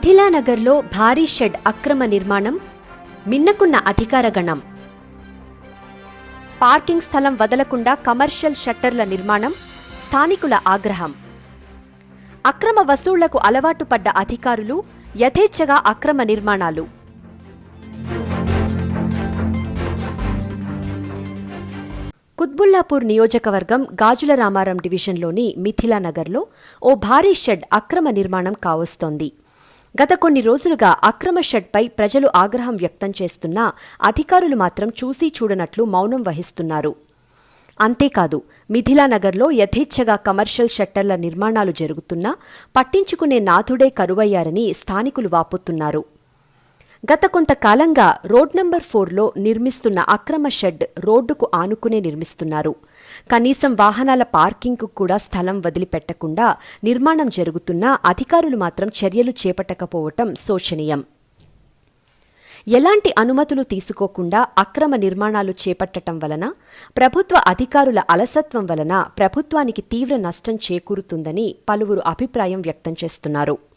మిథిలానగర్లో భారీ షెడ్ అక్రమ నిర్మాణం మిన్నకున్న అధికార గణం. పార్కింగ్ స్థలం వదలకుండా కమర్షియల్ షట్టర్ల నిర్మాణం స్థానికుల ఆగ్రహం. అక్రమ వసూళ్ళకు అలవాటు పడ్డ అధికారులు యథేచ్ఛగా అక్రమ నిర్మాణాలు. కుత్బుల్లాపూర్ నియోజకవర్గం గాజుల రామారం డివిజన్లోని మిథిలానగర్లో ఓ భారీ షెడ్ అక్రమ నిర్మాణం కావస్తోంది. గత కొన్ని రోజులుగా అక్రమ షెడ్పై ప్రజలు ఆగ్రహం వ్యక్తం చేస్తున్నా అధికారులు మాత్రం చూసి చూడనట్లు మౌనం వహిస్తున్నారు. అంతేకాదు మిథిలానగర్లో యథేచ్ఛగా కమర్షియల్ షట్టర్ల నిర్మాణాలు జరుగుతున్నా పట్టించుకునే నాథుడే కరువయ్యారని స్థానికులు వాపోతున్నారు. గత కొంతకాలంగా రోడ్ నంబర్ ఫోర్లో నిర్మిస్తున్న అక్రమ షెడ్ రోడ్డుకు ఆనుకునే నిర్మిస్తున్నారు. కనీసం వాహనాల పార్కింగ్కు కూడా స్థలం వదిలిపెట్టకుండా నిర్మాణం జరుగుతున్నా అధికారులు మాత్రం చర్యలు చేపట్టకపోవటం శోచనీయం. ఎలాంటి అనుమతులు తీసుకోకుండా అక్రమ నిర్మాణాలు చేపట్టటం వలన ప్రభుత్వ అధికారుల అలసత్వం వలన ప్రభుత్వానికి తీవ్ర నష్టం చేకూరుతుందని పలువురు అభిప్రాయం వ్యక్తం చేస్తున్నారు.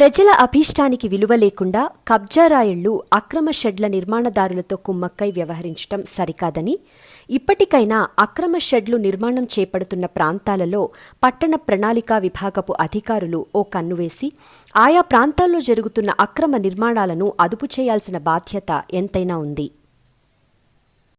ప్రజల అభీష్టానికి విలువ లేకుండా కబ్జారాయుళ్ళు అక్రమ షెడ్ల నిర్మాణదారులతో కుమ్మక్కై వ్యవహరించటం సరికాదని ఇప్పటికైనా అక్రమ షెడ్లు నిర్మాణం చేపడుతున్న ప్రాంతాలలో పట్టణ ప్రణాళికా విభాగపు అధికారులు ఓ కన్నువేసి ఆయా ప్రాంతాల్లో జరుగుతున్న అక్రమ నిర్మాణాలను అదుపు చేయాల్సిన బాధ్యత ఎంతైనా ఉంది.